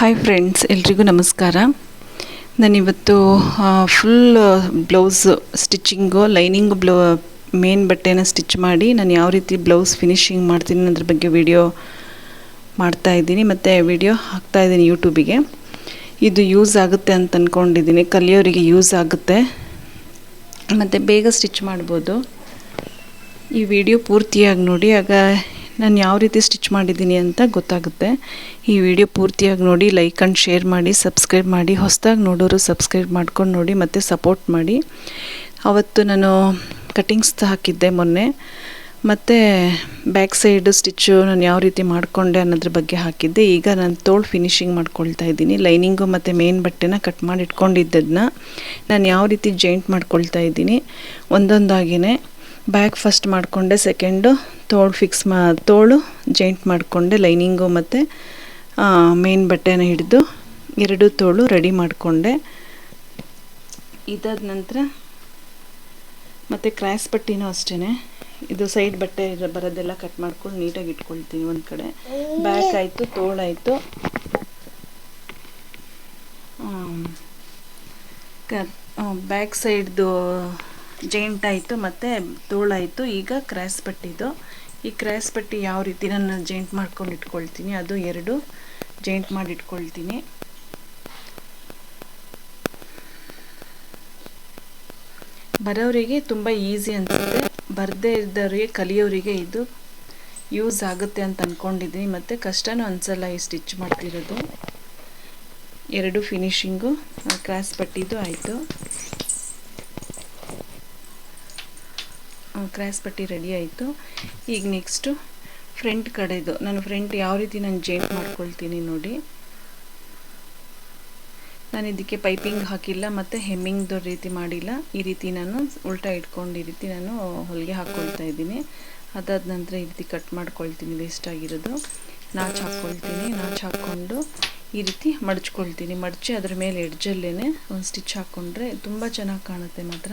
Hi friends ಎಲ್ರಿಗೂ ನಮಸ್ಕಾರ. ನಾನಿವತ್ತು full blouse stitching lining blouse main ಬಟ್ಟೆನ ಸ್ಟಿಚ್ ಮಾಡಿ ನಾನು ಯಾವ ರೀತಿ ಬ್ಲೌಸ್ ಫಿನಿಶಿಂಗ್ ಮಾಡ್ತೀನಿ ಅದ್ರ ಬಗ್ಗೆ ವಿಡಿಯೋ ಮಾಡ್ತಾ ಇದ್ದೀನಿ. ಮತ್ತು ವಿಡಿಯೋ ಹಾಕ್ತಾ ಇದ್ದೀನಿ ಯೂಟ್ಯೂಬಿಗೆ ಇದು ಯೂಸ್ ಆಗುತ್ತೆ ಅಂತ ಅಂದ್ಕೊಂಡಿದ್ದೀನಿ ಕಲಿಯೋರಿಗೆ ಯೂಸ್ ಆಗುತ್ತೆ. ಮತ್ತು ಬೇಗ ಸ್ಟಿಚ್ ಮಾಡ್ಬೋದು. ಈ ವಿಡಿಯೋ ಪೂರ್ತಿಯಾಗಿ ನೋಡಿ. ಆಗ ನಾನು ಯಾವ ರೀತಿ ಸ್ಟಿಚ್ ಮಾಡಿದ್ದೀನಿ ಅಂತ ಗೊತ್ತಾಗುತ್ತೆ. ಈ ವಿಡಿಯೋ ಪೂರ್ತಿಯಾಗಿ ನೋಡಿ, ಲೈಕ್ ಆ್ಯಂಡ್ ಶೇರ್ ಮಾಡಿ, ಸಬ್ಸ್ಕ್ರೈಬ್ ಮಾಡಿ, ಹೊಸದಾಗಿ ನೋಡೋರು ಸಬ್ಸ್ಕ್ರೈಬ್ ಮಾಡ್ಕೊಂಡು ನೋಡಿ, ಮತ್ತು ಸಪೋರ್ಟ್ ಮಾಡಿ. ಅವತ್ತು ನಾನು ಕಟಿಂಗ್ಸ್ ಹಾಕಿದ್ದೆ ಮೊನ್ನೆ. ಮತ್ತು ಬ್ಯಾಕ್ ಸೈಡು ಸ್ಟಿಚ್ಚು ನಾನು ಯಾವ ರೀತಿ ಮಾಡಿಕೊಂಡೆ ಅನ್ನೋದ್ರ ಬಗ್ಗೆ ಹಾಕಿದ್ದೆ. ಈಗ ನಾನು ತೋಳು ಫಿನಿಶಿಂಗ್ ಮಾಡ್ಕೊಳ್ತಾ ಇದ್ದೀನಿ. ಲೈನಿಂಗು ಮತ್ತು ಮೇನ್ ಬಟ್ಟೆನ ಕಟ್ ಮಾಡಿ ಇಟ್ಕೊಂಡಿದ್ದದನ್ನ ನಾನು ಯಾವ ರೀತಿ ಜಾಯಿಂಟ್ ಮಾಡ್ಕೊಳ್ತಾ ಇದ್ದೀನಿ. ಒಂದೊಂದಾಗಿಯೇ ಬ್ಯಾಕ್ ಫಸ್ಟ್ ಮಾಡಿಕೊಂಡೆ ಸೆಕೆಂಡು ತೋಳು ಫಿಕ್ಸ್ ಮಾ, ತೋಳು ಜಾಯಿಂಟ್ ಮಾಡಿಕೊಂಡೆ ಲೈನಿಂಗು ಮತ್ತು ಮೇನ್ ಬಟ್ಟೆನ ಹಿಡಿದು ಎರಡು ತೋಳು ರೆಡಿ ಮಾಡಿಕೊಂಡೆ. ಇದಾದ ನಂತರ ಮತ್ತು ಕ್ರಾಸ್ ಪಟ್ಟಿನೂ ಅಷ್ಟೇ ಇದು ಸೈಡ್ ಬಟ್ಟೆ ಬರೋದೆಲ್ಲ ಕಟ್ ಮಾಡ್ಕೊಂಡು ನೀಟಾಗಿ ಇಟ್ಕೊಳ್ತೀನಿ ಒಂದು ಕಡೆ. ಬ್ಯಾಕ್ ಆಯಿತು ತೋಳಾಯಿತು ಬ್ಯಾಕ್ ಸೈಡ್ದು ಜೈಂಟ್ ಆಯಿತು ಮತ್ತು ತೋಳಾಯಿತು ಈಗ ಪಟ್ಟಿದು. ಈ ಕ್ರಾಸ್ ಪಟ್ಟಿ ಯಾವ ರೀತಿ ನಾನು ಜೈಂಟ್ ಮಾಡ್ಕೊಂಡು ಇಟ್ಕೊಳ್ತೀನಿ, ಅದು ಎರಡು ಜೈಂಟ್ ಮಾಡಿ ಇಟ್ಕೊಳ್ತೀನಿ. ಬರೋರಿಗೆ ತುಂಬ ಈಸಿ ಅನಿಸುತ್ತೆ. ಬರದೇ ಇದ್ದವರಿಗೆ, ಕಲಿಯೋರಿಗೆ ಇದು ಯೂಸ್ ಆಗುತ್ತೆ ಅಂತ ಅಂದ್ಕೊಂಡಿದ್ದೀನಿ ಮತ್ತು ಕಷ್ಟನೂ ಅನಿಸಲ್ಲ ಈ ಸ್ಟಿಚ್ ಮಾಡ್ತಿರೋದು. ಎರಡು ಫಿನಿಶಿಂಗು ಕ್ರಾಸ್ ಪಟ್ಟಿದ್ದು ಆಯಿತು. ಕ್ರಾಸ್ ಪಟ್ಟಿ ರೆಡಿ ಆಯಿತು. ಈಗ ನೆಕ್ಸ್ಟು ಫ್ರಂಟ್ ಕಡೆದು ನಾನು ಫ್ರಂಟ್ ಯಾವ ರೀತಿ ನಾನು ಜೇಂಟ್ ಮಾಡ್ಕೊಳ್ತೀನಿ ನೋಡಿ. ನಾನು ಇದಕ್ಕೆ ಪೈಪಿಂಗ್ ಹಾಕಿಲ್ಲ ಮತ್ತು ಹೆಮ್ಮಿಂಗ್ದು ರೀತಿ ಮಾಡಿಲ್ಲ. ಈ ರೀತಿ ನಾನು ಉಲ್ಟಾ ಇಟ್ಕೊಂಡು ಈ ರೀತಿ ನಾನು ಹೊಲಿಗೆ ಹಾಕ್ಕೊಳ್ತಾ ಇದ್ದೀನಿ. ಅದಾದ ನಂತರ ಈ ರೀತಿ ಕಟ್ ಮಾಡ್ಕೊಳ್ತೀನಿ ವೇಸ್ಟ್ ಆಗಿರೋದು. ನಾಚ್ ಹಾಕ್ಕೊಳ್ತೀನಿ ನಾಚ್ ಹಾಕ್ಕೊಂಡು ಈ ರೀತಿ ಮಡಚ್ಕೊಳ್ತೀನಿ. ಮಡಚಿ ಅದ್ರ ಮೇಲೆ ಎಡ್ಜಲ್ಲೇ ಒಂದು ಸ್ಟಿಚ್ ಹಾಕ್ಕೊಂಡ್ರೆ ತುಂಬ ಚೆನ್ನಾಗಿ ಕಾಣುತ್ತೆ ಮಾತ್ರ.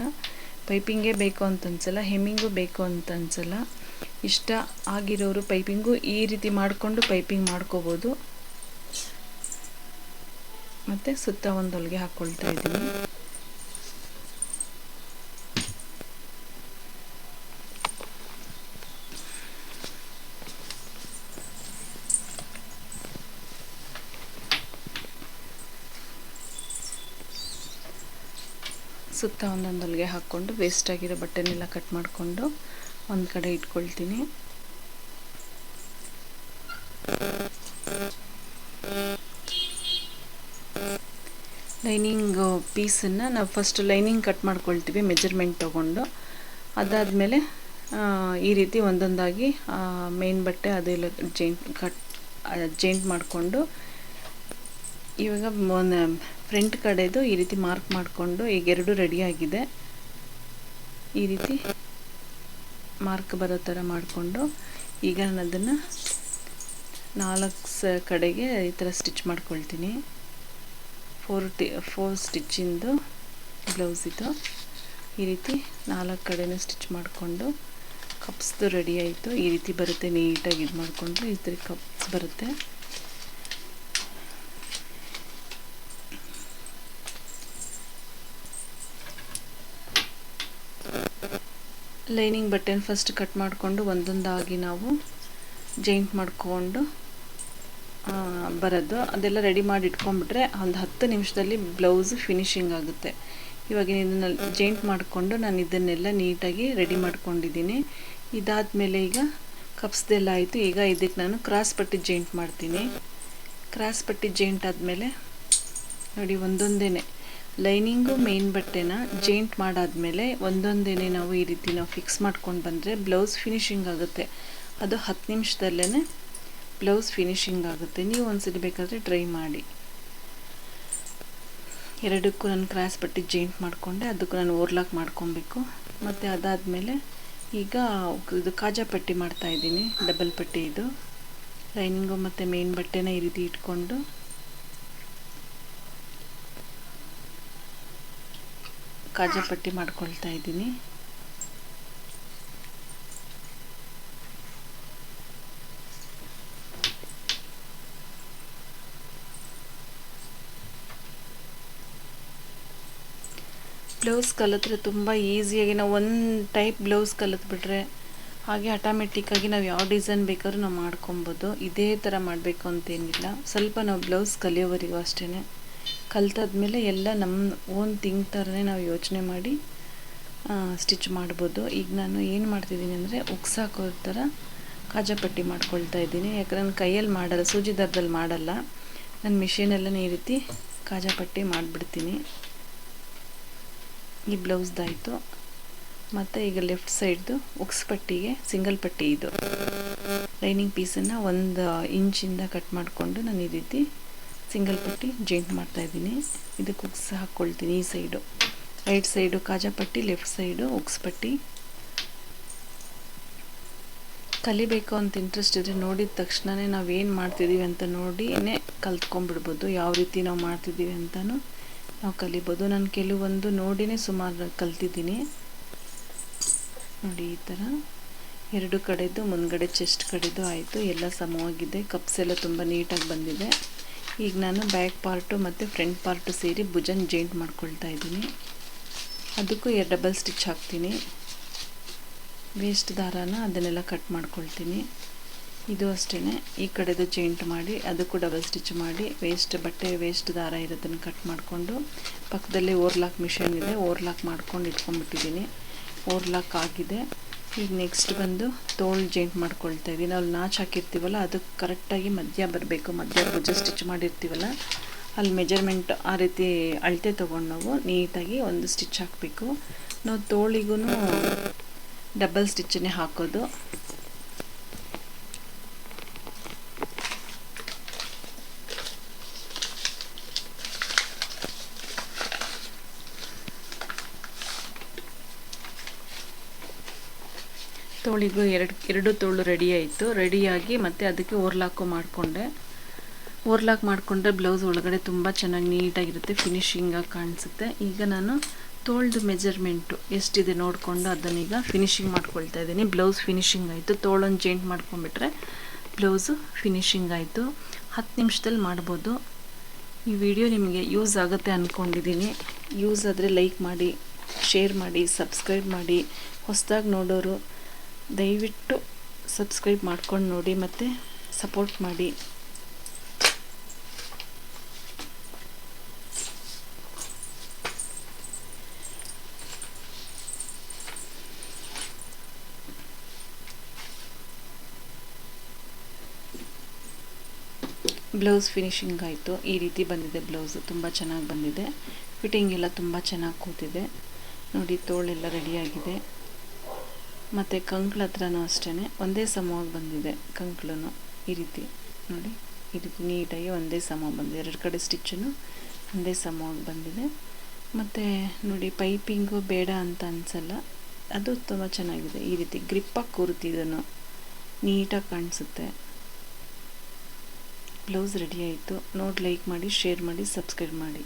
ಪೈಪಿಂಗೇ ಬೇಕು ಅಂತ ಅನ್ಸಲ್ಲ ಹೆಮ್ಮಿಂಗು ಬೇಕು ಅಂತ ಅನ್ಸಲ್ಲ ಇಷ್ಟ ಆಗಿರೋರು ಪೈಪಿಂಗು ಈ ರೀತಿ ಮಾಡಿಕೊಂಡು ಪೈಪಿಂಗ್ ಮಾಡ್ಕೋಬೋದು. ಮತ್ತು ಸುತ್ತ ಒಂದು ಹೊಲಿಗೆ ಹಾಕ್ಕೊಳ್ತಾ ಇದ್ದೀನಿ. ಸುತ್ತ ಒಂದೊಂದು ಹೊಲಿಗೆ ಹಾಕ್ಕೊಂಡು ವೇಸ್ಟ್ ಆಗಿರೋ ಬಟ್ಟೆನೆಲ್ಲ ಕಟ್ ಮಾಡಿಕೊಂಡು ಒಂದು ಕಡೆ ಇಟ್ಕೊಳ್ತೀನಿ. ಲೈನಿಂಗ್ ಪೀಸನ್ನು ನಾವು ಫಸ್ಟ್ ಲೈನಿಂಗ್ ಕಟ್ ಮಾಡ್ಕೊಳ್ತೀವಿ ಮೆಜರ್ಮೆಂಟ್ ತೊಗೊಂಡು. ಅದಾದಮೇಲೆ ಈ ರೀತಿ ಒಂದೊಂದಾಗಿ ಮೇನ್ ಬಟ್ಟೆ ಅದೆಲ್ಲ ಜೈಂಟ್ ಕಟ್ ಜೈಂಟ್ ಮಾಡಿಕೊಂಡು ಇವಾಗ ಫ್ರಂಟ್ ಕಡೆದು ಈ ರೀತಿ ಮಾರ್ಕ್ ಮಾಡಿಕೊಂಡು ಈಗ ಎರಡು ರೆಡಿಯಾಗಿದೆ ಈ ರೀತಿ ಮಾರ್ಕ್ ಬರೋ ಥರ ಮಾಡಿಕೊಂಡು ಈಗ ನಾನು ಅದನ್ನು ನಾಲ್ಕು ಕಡೆಗೆ ಈ ಥರ ಸ್ಟಿಚ್ ಮಾಡ್ಕೊಳ್ತೀನಿ. ಫೋರ್ ಟಿ ಫೋರ್ ಸ್ಟಿಚ್ಚಿಂದು ಇದು ಈ ರೀತಿ ನಾಲ್ಕು ಕಡೆನೂ ಸ್ಟಿಚ್ ಮಾಡಿಕೊಂಡು ಕಪ್ಸ್ದು ರೆಡಿ ಆಯಿತು. ಈ ರೀತಿ ಬರುತ್ತೆ ನೀಟಾಗಿ ಇದು ಮಾಡಿಕೊಂಡು ಈ ಥರ ಕಪ್ಸ್ ಬರುತ್ತೆ. ಲೈನಿಂಗ್ ಬಟ್ಟೆನ ಫಸ್ಟ್ ಕಟ್ ಮಾಡಿಕೊಂಡು ಒಂದೊಂದಾಗಿ ನಾವು ಜೈಂಟ್ ಮಾಡಿಕೊಂಡು ಬರೋದು. ಅದೆಲ್ಲ ರೆಡಿ ಮಾಡಿ ಇಟ್ಕೊಂಡ್ಬಿಟ್ರೆ ಒಂದು ಹತ್ತು ನಿಮಿಷದಲ್ಲಿ ಬ್ಲೌಸ್ ಫಿನಿಶಿಂಗ್ ಆಗುತ್ತೆ. ಇವಾಗ ಇದನ್ನ ಜೈಂಟ್ ಮಾಡಿಕೊಂಡು ನಾನು ಇದನ್ನೆಲ್ಲ ನೀಟಾಗಿ ರೆಡಿ ಮಾಡ್ಕೊಂಡಿದ್ದೀನಿ. ಇದಾದಮೇಲೆ ಈಗ ಕಪ್ಸ್ದೆಲ್ಲ ಆಯಿತು. ಈಗ ಇದಕ್ಕೆ ನಾನು ಕ್ರಾಸ್ ಪಟ್ಟಿ ಜೈಂಟ್ ಮಾಡ್ತೀನಿ. ಕ್ರಾಸ್ ಪಟ್ಟಿ ಜೈಂಟ್ ಆದಮೇಲೆ ನೋಡಿ ಒಂದೊಂದೇ ಲೈನಿಂಗು ಮೇನ್ ಬಟ್ಟೆನ ಜೇಂಟ್ ಮಾಡಾದಮೇಲೆ ಒಂದೊಂದೇ ನಾವು ಈ ರೀತಿ ನಾವು ಫಿಕ್ಸ್ ಮಾಡ್ಕೊಂಡು ಬಂದರೆ ಬ್ಲೌಸ್ ಫಿನಿಶಿಂಗ್ ಆಗುತ್ತೆ. ಅದು ಹತ್ತು ನಿಮಿಷದಲ್ಲೇ ಬ್ಲೌಸ್ ಫಿನಿಶಿಂಗ್ ಆಗುತ್ತೆ. ನೀವು ಒಂದ್ಸಲಿ ಬೇಕಾದರೆ ಟ್ರೈ ಮಾಡಿ. ಎರಡಕ್ಕೂ ನಾನು ಕ್ರಾಸ್ ಪಟ್ಟಿ ಜೇಂಟ್ ಮಾಡಿಕೊಂಡೆ, ಅದಕ್ಕೂ ನಾನು ಓರ್ಲಾಕ್ ಮಾಡ್ಕೊಬೇಕು. ಮತ್ತು ಅದಾದಮೇಲೆ ಈಗ ಇದು ಕಾಜಾ ಪಟ್ಟಿ ಮಾಡ್ತಾಯಿದ್ದೀನಿ ಡಬಲ್ ಪಟ್ಟಿ ಇದು. ಲೈನಿಂಗು ಮತ್ತು ಮೇನ್ ಬಟ್ಟೆನ ಈ ರೀತಿ ಇಟ್ಕೊಂಡು ಕಾಜು ಪಟ್ಟಿ ಮಾಡ್ಕೊಳ್ತಾ ಇದ್ದೀನಿ. ಬ್ಲೌಸ್ ಕಲಿತ್ರೆ ತುಂಬ ಈಸಿಯಾಗಿ ನಾವು ಒಂದು ಟೈಪ್ ಬ್ಲೌಸ್ ಕಲಿತ್ಬಿಟ್ರೆ ಹಾಗೆ ಆಟೋಮೆಟಿಕ್ಕಾಗಿ ನಾವು ಯಾವ ಡಿಸೈನ್ ಬೇಕಾದ್ರೂ ನಾವು ಮಾಡ್ಕೊಬೋದು. ಇದೇ ಥರ ಮಾಡಬೇಕು ಅಂತೇನಿಲ್ಲ. ಸ್ವಲ್ಪ ನಾವು ಬ್ಲೌಸ್ ಕಲಿಯೋವರೆಗೂ ಅಷ್ಟೇ ಕಲ್ತಾದ್ಮೇಲೆ ಎಲ್ಲ ನಮ್ಮ ಓನ್ ಥಿಂಗ್ ಥರನೇ ನಾವು ಯೋಚನೆ ಮಾಡಿ ಸ್ಟಿಚ್ ಮಾಡ್ಬೋದು. ಈಗ ನಾನು ಏನು ಮಾಡ್ತಿದ್ದೀನಿ ಅಂದರೆ ಉಕ್ಸಾಕೋ ಥರ ಕಾಜಾಪಟ್ಟಿ ಮಾಡ್ಕೊಳ್ತಾ ಇದ್ದೀನಿ. ಯಾಕಂದ್ರೆ ನಾನು ಕೈಯಲ್ಲಿ ಮಾಡಲ್ಲ, ಸೂಜಿ ದರದಲ್ಲಿ ಮಾಡಲ್ಲ. ನಾನು ಮಿಷಿನಲ್ಲೇ ಈ ರೀತಿ ಕಾಜಾಪಟ್ಟಿ ಮಾಡಿಬಿಡ್ತೀನಿ. ಈ ಬ್ಲೌಸ್ದಾಯಿತು ಮತ್ತು ಈಗ ಲೆಫ್ಟ್ ಸೈಡ್ದು ಉಕ್ಸ್ ಪಟ್ಟಿಗೆ ಸಿಂಗಲ್ ಪಟ್ಟಿ ಇದು. ಲೈನಿಂಗ್ ಪೀಸನ್ನು ಒಂದು ಇಂಚಿಂದ ಕಟ್ ಮಾಡಿಕೊಂಡು ನಾನು ಈ ರೀತಿ ಸಿಂಗಲ್ ಪಟ್ಟಿ ಜಾಯಿಂಟ್ ಮಾಡ್ತಾಯಿದ್ದೀನಿ ಇದಕ್ಕೆ ಉಕ್ಸ್ ಹಾಕ್ಕೊಳ್ತೀನಿ ಈ ಸೈಡು ರೈಟ್ ಸೈಡು ಕಾಜಾಪಟ್ಟಿ ಲೆಫ್ಟ್ ಸೈಡು ಉಕ್ಸ್ ಪಟ್ಟಿ. ಕಲಿಬೇಕು ಅಂತ ಇಂಟ್ರೆಸ್ಟ್ ಇದ್ದರೆ ನೋಡಿದ ತಕ್ಷಣವೇ ನಾವು ಏನು ಮಾಡ್ತಿದ್ದೀವಿ ಅಂತ ನೋಡಿನೇ ಕಲ್ತ್ಕೊಂಡ್ಬಿಡ್ಬೋದು. ಯಾವ ರೀತಿ ನಾವು ಮಾಡ್ತಿದ್ದೀವಿ ಅಂತಲೂ ನಾವು ಕಲಿಬೋದು. ನಾನು ಕೆಲವೊಂದು ನೋಡಿನೇ ಸುಮಾರು ಕಲ್ತಿದ್ದೀನಿ. ನೋಡಿ ಈ ಥರ ಎರಡು ಕಡೆದು, ಮುಂದ್ಗಡೆ ಚೆಸ್ಟ್ ಕಡೆದು ಆಯಿತು. ಎಲ್ಲ ಸಮವಾಗಿದೆ ಕಪ್ಸ್ ಎಲ್ಲ ತುಂಬ ನೀಟಾಗಿ ಬಂದಿದೆ. ಈಗ ನಾನು ಬ್ಯಾಕ್ ಪಾರ್ಟು ಮತ್ತು ಫ್ರಂಟ್ ಪಾರ್ಟು ಸೇರಿ ಭುಜನ್ ಜಾಯಿಂಟ್ ಮಾಡ್ಕೊಳ್ತಾ ಇದ್ದೀನಿ. ಅದಕ್ಕೂ ಎರಡು ಡಬಲ್ ಸ್ಟಿಚ್ ಹಾಕ್ತೀನಿ. ವೇಸ್ಟ್ ದಾರಾನ ಅದನ್ನೆಲ್ಲ ಕಟ್ ಮಾಡ್ಕೊಳ್ತೀನಿ. ಇದು ಅಷ್ಟೇ ಈ ಕಡೆದು ಜಾಯಿಂಟ್ ಮಾಡಿ, ಅದಕ್ಕೂ ಡಬಲ್ ಸ್ಟಿಚ್ ಮಾಡಿ ವೇಸ್ಟ್ ಬಟ್ಟೆ ವೇಸ್ಟ್ ದಾರ ಇರೋದನ್ನು ಕಟ್ ಮಾಡಿಕೊಂಡು, ಪಕ್ಕದಲ್ಲಿ ಓರ್ಲಾಕ್ ಮಿಷನ್ ಇದೆ ಓರ್ಲಾಕ್ ಮಾಡ್ಕೊಂಡು ಇಟ್ಕೊಂಡ್ಬಿಟ್ಟಿದ್ದೀನಿ. ಓರ್ಲಾಕ್ ಆಗಿದೆ. ಈಗ ನೆಕ್ಸ್ಟ್ ಬಂದು ತೋಳು ಜಾಯಿಂಟ್ ಮಾಡ್ಕೊಳ್ತಾ ಇದ್ದೀವಿ ನಾವು ನಾಚ್ ಹಾಕಿರ್ತೀವಲ್ಲ ಅದಕ್ಕೆ ಕರೆಕ್ಟಾಗಿ ಮಧ್ಯ ಬರಬೇಕು. ಮಧ್ಯ ಭುಜ ಸ್ಟಿಚ್ ಮಾಡಿರ್ತೀವಲ್ಲ, ಅಲ್ಲಿ ಮೆಜರ್ಮೆಂಟ್ ಆ ರೀತಿ ಅಳತೆ ತೊಗೊಂಡು ನಾವು ನೀಟಾಗಿ ಒಂದು ಸ್ಟಿಚ್ ಹಾಕಬೇಕು. ನಾವು ತೋಳಿಗೂ ಡಬಲ್ ಸ್ಟಿಚ್ಚನ್ನೇ ಹಾಕೋದು. ತೋಳಿಗೂ ಎರಡು ಎರಡು ತೋಳು ರೆಡಿ ಆಯಿತು. ರೆಡಿಯಾಗಿ ಮತ್ತು ಅದಕ್ಕೆ ಓರ್ಲಾಕು ಮಾಡಿಕೊಂಡೆ. ಓರ್ಲಾಕ್ ಮಾಡಿಕೊಂಡ್ರೆ ಬ್ಲೌಸ್ ಒಳಗಡೆ ತುಂಬ ಚೆನ್ನಾಗಿ ನೀಟಾಗಿರುತ್ತೆ ಫಿನಿಶಿಂಗಾಗಿ ಕಾಣಿಸುತ್ತೆ. ಈಗ ನಾನು ತೋಳ್ದು ಮೆಜರ್ಮೆಂಟು ಎಷ್ಟಿದೆ ನೋಡಿಕೊಂಡು ಅದನ್ನೀಗ ಫಿನಿಶಿಂಗ್ ಮಾಡ್ಕೊಳ್ತಾ ಇದ್ದೀನಿ. ಬ್ಲೌಸ್ ಫಿನಿಶಿಂಗ್ ಆಯಿತು. ತೋಳೊಂದು ಜೇಂಟ್ ಮಾಡ್ಕೊಂಬಿಟ್ರೆ ಬ್ಲೌಸು ಫಿನಿಶಿಂಗ್ ಆಯಿತು. ಹತ್ತು ನಿಮಿಷದಲ್ಲಿ ಮಾಡ್ಬೋದು. ಈ ವಿಡಿಯೋ ನಿಮಗೆ ಯೂಸ್ ಆಗುತ್ತೆ ಅಂದ್ಕೊಂಡಿದ್ದೀನಿ ಯೂಸ್ ಆದರೆ ಲೈಕ್ ಮಾಡಿ ಶೇರ್ ಮಾಡಿ ಸಬ್ಸ್ಕ್ರೈಬ್ ಮಾಡಿ. ಹೊಸದಾಗಿ ನೋಡೋರು ದಯವಿಟ್ಟು ಸಬ್ಸ್ಕ್ರೈಬ್ ಮಾಡ್ಕೊಂಡು ನೋಡಿ ಮತ್ತು ಸಪೋರ್ಟ್ ಮಾಡಿ. ಬ್ಲೌಸ್ ಫಿನಿಶಿಂಗ್ ಆಯಿತು. ಈ ರೀತಿ ಬಂದಿದೆ ಬ್ಲೌಸು. ತುಂಬ ಚೆನ್ನಾಗಿ ಬಂದಿದೆ. ಫಿಟ್ಟಿಂಗ್ ಎಲ್ಲ ತುಂಬ ಚೆನ್ನಾಗಿ ಕೂತಿದೆ. ನೋಡಿ, ತೋಳೆಲ್ಲ ರೆಡಿಯಾಗಿದೆ ಮತ್ತು ಕಂಕ್ಳ ಹತ್ರನೂ ಅಷ್ಟೇ ಒಂದೇ ಸಮವಾಗಿ ಬಂದಿದೆ ಕಂಕ್ಳು ಈ ರೀತಿ. ನೋಡಿ, ಈ ರೀತಿ ನೀಟಾಗಿ ಒಂದೇ ಸಮ ಬಂದಿದೆ. ಎರಡು ಕಡೆ ಸ್ಟಿಚ್ಚನ್ನು ಒಂದೇ ಸಮವಾಗಿ ಬಂದಿದೆ. ಮತ್ತು ನೋಡಿ, ಪೈಪಿಂಗು ಬೇಡ ಅಂತ ಅನಿಸಲ್ಲ. ಅದು ತುಂಬ ಚೆನ್ನಾಗಿದೆ. ಈ ರೀತಿ ಗ್ರಿಪ್ಪಾಗಿ ಕೂರುತ್ತಿದ್ದನು ನೀಟಾಗಿ ಕಾಣಿಸುತ್ತೆ. ಬ್ಲೌಸ್ ರೆಡಿ ಆಯಿತು. ನೋಡಿ ಲೈಕ್ ಮಾಡಿ, ಶೇರ್ ಮಾಡಿ, ಸಬ್ಸ್ಕ್ರೈಬ್ ಮಾಡಿ.